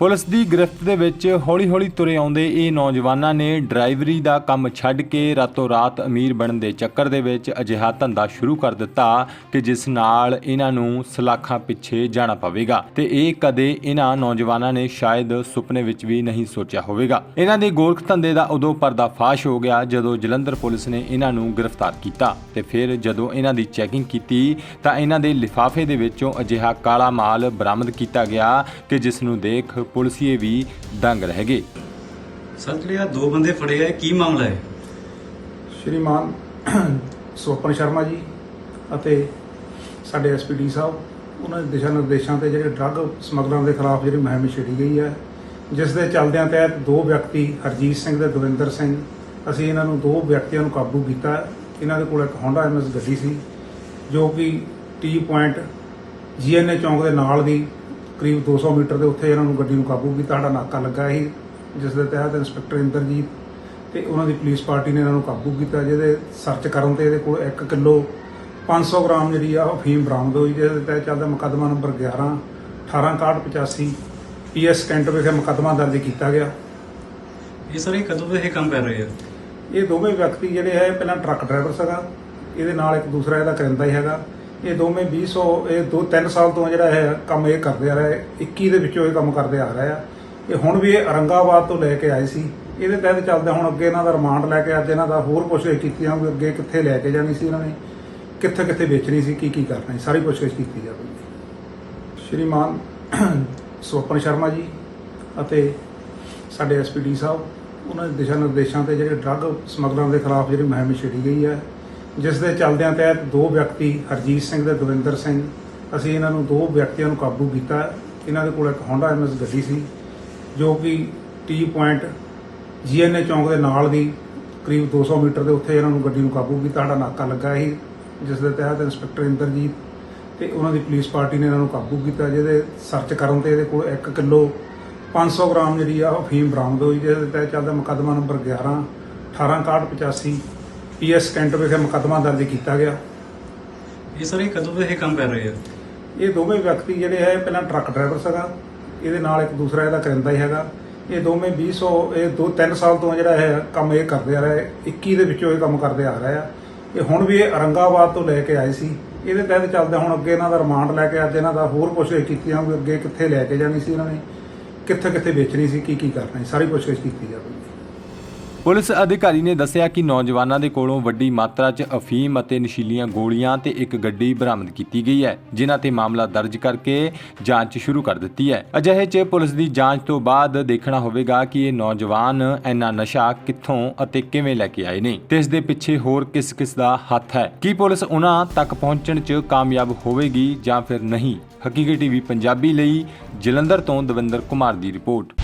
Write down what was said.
Police ਦੀ ਗ੍ਰਿਫਤ ਦੇ ਵਿੱਚ ਹੌਲੀ-ਹੌਲੀ ਤੁਰੇ ਆਉਂਦੇ ਇਹ ਨੌਜਵਾਨਾਂ ਨੇ ਡਰਾਈਵਰੀ ਦਾ ਕੰਮ ਛੱਡ ਕੇ ਰਾਤੋਂ ਰਾਤ ਅਮੀਰ ਬਣਨ ਦੇ ਚੱਕਰ ਦੇ ਵਿੱਚ ਅਜਿਹਾ ਧੰਦਾ ਸ਼ੁਰੂ ਕਰ ਦਿੱਤਾ ਕਿ ਜਿਸ ਨਾਲ ਇਹਨਾਂ ਨੂੰ ਸਲਾਖਾਂ ਪਿੱਛੇ ਜਾਣਾ ਪਵੇਗਾ ਤੇ ਇਹ ਕਦੇ ਇਹਨਾਂ ਨੌਜਵਾਨਾਂ ਨੇ ਸ਼ਾਇਦ ਸੁਪਨੇ ਵਿੱਚ ਵੀ ਨਹੀਂ ਸੋਚਿਆ ਹੋਵੇਗਾ। ਇਹਨਾਂ ਦੇ ਗੋਰਖ ਧੰਦੇ ਦਾ ਉਦੋਂ ਪਰਦਾਫਾਸ਼ ਹੋ ਗਿਆ ਜਦੋਂ ਜਲੰਧਰ ਪੁਲਿਸ ਨੇ ਇਹਨਾਂ ਨੂੰ ਗ੍ਰਿਫਤਾਰ ਕੀਤਾ ਤੇ ਫਿਰ ਜਦੋਂ ਇਹਨਾਂ ਦੀ ਚੈਕਿੰਗ ਕੀਤੀ ਤਾਂ ਇਹਨਾਂ ਦੇ ਲਿਫਾਫੇ ਦੇ ਵਿੱਚੋਂ ਅਜਿਹਾ ਕਾਲਾ ਮਾਲ ਬਰਾਮਦ ਕੀਤਾ ਗਿਆ ਕਿ ਜਿਸ ਨੂੰ ਦੇਖ ਪੁਲਿਸੀਏ ਵੀ ਦੰਗ ਰਹਿ ਗਏ ਸਰ ਜਿਹੜੇ ਆ ਦੋ ਬੰਦੇ ਫੜੇ ਆ ਕੀ ਮਾਮਲਾ ਹੈ ਸ਼੍ਰੀਮਾਨ ਸੋਪਨ ਸ਼ਰਮਾ ਜੀ ਅਤੇ ਸਾਡੇ ਐਸਪੀਡੀ ਸਾਹਿਬ ਉਹਨਾਂ ਦੇ ਦਿਸ਼ਾ ਨਿਰਦੇਸ਼ਾਂ ਤੇ ਜਿਹੜੇ ਡਰੱਗ ਸਮਗਲਰਾਂ ਦੇ ਖਿਲਾਫ ਜਿਹੜੀ ਮੁਹਿੰਮ ਛੇੜੀ ਗਈ ਹੈ ਜਿਸ ਦੇ ਚੱਲਦਿਆਂ ਤਹਿਤ ਦੋ ਵਿਅਕਤੀ ਹਰਜੀਤ ਸਿੰਘ ਤੇ ਦਵਿੰਦਰ ਸਿੰਘ ਅਸੀਂ ਇਹਨਾਂ ਨੂੰ ਦੋ ਵਿਅਕਤੀਆਂ ਨੂੰ ਕਾਬੂ ਕੀਤਾ। ਇਹਨਾਂ ਦੇ ਕੋਲ ਇੱਕ Honda MS ਗੱਡੀ ਸੀ ਜੋ ਕਿ ਟੀ ਪੁਆਇੰਟ ਜੀਐਨਏ ਚੌਂਕ ਦੇ ਨਾਲ ਦੀ ਕਰੀਬ 200 ਮੀਟਰ ਦੇ ਉੱਥੇ ਇਹਨਾਂ ਨੂੰ ਗੱਡੀ ਨੂੰ ਕਾਬੂ ਕੀਤਾ ਸਾਡਾ ਨਾਕਾ ਲੱਗਾ ਸੀ ਜਿਸ ਦੇ ਤਹਿਤ ਇੰਸਪੈਕਟਰ ਇੰਦਰਜੀਤ ਤੇ ਉਹਨਾਂ ਦੀ ਪੁਲਿਸ ਪਾਰਟੀ ਨੇ ਇਹਨਾਂ ਨੂੰ ਕਾਬੂ ਕੀਤਾ ਜਿਹਦੇ ਸਰਚ ਕਰਨ ਤੇ ਇਹਦੇ ਕੋਲ 1 ਕਿਲੋ 500 ਗ੍ਰਾਮ ਜਿਹੜੀ ਆ ਉਹ ਫੀਮ ਬਰਾਮਦ ਹੋਈ ਜਿਹਦੇ ਦੇ ਤਹਿਤ ਚੱਲਦਾ ਮੁਕੱਦਮਾ ਨੰਬਰ 11 18685 ਪੀਐਸ ਕੈਂਟ ਵਿਖੇ ਮੁਕੱਦਮਾ ਦਰਜ ਕੀਤਾ ਗਿਆ। ਇਹ ਸਰ ਇਹ ਕਦੋਂ ਦੇ ਇਹ ਕੰਮ ਕਰ ਰਹੇ ਆ? ਇਹ ਦੋਵੇਂ ਵਿਅਕਤੀ ਜਿਹੜੇ ਹੈ ਪਹਿਲਾਂ ਟਰੱਕ ਡਰਾਈਵਰ ਸੀਗਾ ਇਹਦੇ ਨਾਲ ਇੱਕ ਦੂਸਰਾ ਇਹਦਾ ਕਰਿੰਦਾ ਹੀ ਹੈਗਾ। ਇਹ ਦੋਵੇਂ 200 ਇਹ ਦੋ ਤਿੰਨ ਸਾਲ ਤੋਂ ਜਿਹੜਾ ਇਹ ਕੰਮ ਇਹ ਕਰਦੇ ਆ ਰਿਹਾ 21 ਦੇ ਵਿੱਚੋਂ ਇਹ ਕੰਮ ਕਰਦੇ ਆ ਰਿਹਾ ਆ। ਇਹ ਹੁਣ ਵੀ ਇਹ ਔਰੰਗਾਬਾਦ ਤੋਂ ਲੈ ਕੇ ਆਏ ਸੀ। ਇਹਦੇ ਤਹਿਤ ਚੱਲਦਾ ਹੁਣ ਅੱਗੇ ਇਹਨਾਂ ਦਾ ਰਿਮਾਂਡ ਲੈ ਕੇ ਅੱਜ ਇਹਨਾਂ ਦਾ ਹੋਰ ਪੁੱਛਗਿੱਛ ਕੀਤੀ ਜਾਊਗੀ, ਅੱਗੇ ਕਿੱਥੇ ਲੈ ਕੇ ਜਾਣੀ ਸੀ ਇਹਨਾਂ ਨੇ, ਕਿੱਥੇ ਕਿੱਥੇ ਵੇਚਣੀ ਸੀ, ਕੀ ਕੀ ਕਰਨਾ ਸੀ, ਸਾਰੀ ਪੁੱਛਗਿੱਛ ਕੀਤੀ ਜਾਵੇਗੀ ਸ਼੍ਰੀਮਾਨ ਸੋਪਨ ਸ਼ਰਮਾ ਜੀ ਅਤੇ ਸਾਡੇ ਐਸਪੀਡੀ ਸਾਹਿਬ, ਉਹਨਾਂ ਦੇ ਦਿਸ਼ਾ ਨਿਰਦੇਸ਼ਾਂ ਤੇ ਜਿਹੜੇ ਡਰੱਗ ਸਮਗਲਰਾਂ ਦੇ ਖਿਲਾਫ ਜਿਹੜੀ ਮੁਹਿੰਮ ਛੇੜੀ ਗਈ ਹੈ ਜਿਸ ਦੇ ਚੱਲਦਿਆਂ ਤਹਿਤ ਦੋ ਵਿਅਕਤੀ, ਹਰਜੀਤ ਸਿੰਘ ਤੇ ਦਵਿੰਦਰ ਸਿੰਘ, ਅਸੀਂ ਇਹਨਾਂ ਨੂੰ ਦੋ ਵਿਅਕਤੀਆਂ ਨੂੰ ਕਾਬੂ ਕੀਤਾ। ਇਹਨਾਂ ਦੇ ਕੋਲ ਇੱਕ Honda MS ਗੱਡੀ ਸੀ, ਜੋ ਕਿ ਟੀ ਪੁਆਇੰਟ ਜੀਐਨਏ ਚੌਂਕ ਦੇ ਨਾਲ ਦੀ ਕਰੀਬ 200 ਮੀਟਰ ਦੇ ਉੱਥੇ ਇਹਨਾਂ ਨੂੰ ਗੱਡੀ ਨੂੰ ਕਾਬੂ ਕੀਤਾ। ਸਾਡਾ ਨਾਕਾ ਲੱਗਾ ਸੀ, ਜਿਸ ਦੇ ਤਹਿਤ ਇੰਸਪੈਕਟਰ ਇੰਦਰਜੀਤ ਤੇ ਉਹਨਾਂ ਦੀ ਪੁਲਿਸ ਪਾਰਟੀ ਨੇ ਇਹਨਾਂ ਨੂੰ ਕਾਬੂ ਕੀਤਾ, ਜਿਹਦੇ ਸਰਚ ਕਰਨ ਤੇ ਇਹਦੇ ਕੋਲ 1 ਕਿਲੋ 500 ਗ੍ਰਾਮ ਜਿਹੜੀ ਆ ਉਹ ਫੀਮ ਬਰਾਮਦ ਹੋਈ, ਜਿਹਦੇ ਤਹਿਤ ਚੱਲਦਾ ਮੁਕੱਦਮਾ ਨੰਬਰ 11 18685 ਪੀਐਸ ਕੈਂਟ ਵਿਖੇ ਮੁਕੱਦਮਾ ਦਰਜ ਕੀਤਾ ਗਿਆ। ਇਹ ਸਰ ਕਦੋਂ ਦੇ ਇਹ ਕੰਮ ਕਰ ਰਹੇ ਆ? ਇਹ ਦੋਵੇਂ ਵਿਅਕਤੀ ਜਿਹੜੇ ਹੈ ਪਹਿਲਾਂ ਟਰੱਕ ਡਰਾਈਵਰ ਸੀਗਾ। ਇਹਦੇ ਨਾਲ ਇੱਕ ਦੂਸਰਾ ਇਹਦਾ ਕਰਿੰਦਾ ਹੀ ਹੈਗਾ। ਇਹ ਦੋਵੇਂ 200 ਇਹ ਦੋ 3 ਸਾਲ ਤੋਂ ਜਿਹੜਾ ਇਹ ਕੰਮ ਇਹ ਕਰਦੇ ਆ ਰਹੇ 21 ਦੇ ਵਿੱਚੋਂ ਇਹ ਕੰਮ ਕਰਦੇ ਆ ਰਹੇ ਆ। ਇਹ ਹੁਣ ਵੀ ਇਹ ਔਰੰਗਾਬਾਦ ਤੋਂ ਲੈ ਕੇ ਆਏ ਸੀ। ਇਹਦੇ ਤਹਿਤ ਚੱਲਦਾ ਹੁਣ ਅੱਗੇ ਇਹਨਾਂ ਦਾ ਰਿਮਾਂਡ ਲੈ ਕੇ ਅੱਜ ਇਹਨਾਂ ਦਾ ਹੋਰ ਪੁੱਛਗਿੱਛ ਕੀਤੀ ਜਾਊਗੀ ਅੱਗੇ ਕਿੱਥੇ ਲੈ ਕੇ ਜਾਣੀ ਸੀ ਇਹਨਾਂ ਨੇ ਕਿੱਥੇ ਕਿੱਥੇ ਵੇਚਣੀ ਸੀ ਕੀ ਕੀ ਕਰਨਾ ਸੀ ਸਾਰੀ ਪੁੱਛਗਿੱਛ ਕੀਤੀ ਜਾਵੇਗੀ ਪੁਲਿਸ ਅਧਿਕਾਰੀ ਨੇ ਦੱਸਿਆ ਕਿ ਨੌਜਵਾਨਾਂ ਦੇ ਕੋਲੋਂ ਵੱਡੀ ਮਾਤਰਾ 'ਚ ਅਫੀਮ ਅਤੇ ਨਸ਼ੀਲੀਆਂ ਗੋਲੀਆਂ ਤੇ ਇੱਕ ਗੱਡੀ ਬਰਾਮਦ ਕੀਤੀ ਗਈ ਹੈ, ਜਿਨ੍ਹਾਂ ਤੇ ਮਾਮਲਾ ਦਰਜ ਕਰਕੇ ਜਾਂਚ ਸ਼ੁਰੂ ਕਰ ਦਿੱਤੀ ਹੈ। ਅਜਿਹੇ 'ਚ ਪੁਲਿਸ ਦੀ ਜਾਂਚ ਤੋਂ ਬਾਅਦ ਦੇਖਣਾ ਹੋਵੇਗਾ ਕਿ ਇਹ ਨੌਜਵਾਨ ਇੰਨਾ ਨਸ਼ਾ ਕਿੱਥੋਂ ਅਤੇ ਕਿਵੇਂ ਲੈ ਕੇ ਆਏ ਨੇ ਤੇ ਇਸ ਦੇ ਪਿੱਛੇ ਹੋਰ ਕਿਸ-ਕਿਸ ਦਾ ਹੱਥ ਹੈ। ਕੀ ਪੁਲਿਸ ਉਹਨਾਂ ਤੱਕ ਪਹੁੰਚਣ 'ਚ ਕਾਮਯਾਬ ਹੋਵੇਗੀ ਜਾਂ ਫਿਰ ਨਹੀਂ? ਹਕੀਕੀ ਟੀਵੀ ਪੰਜਾਬੀ ਲਈ ਜਲੰਧਰ ਤੋਂ ਦਵਿੰਦਰ ਕੁਮਾਰ ਦੀ ਰਿਪੋਰਟ।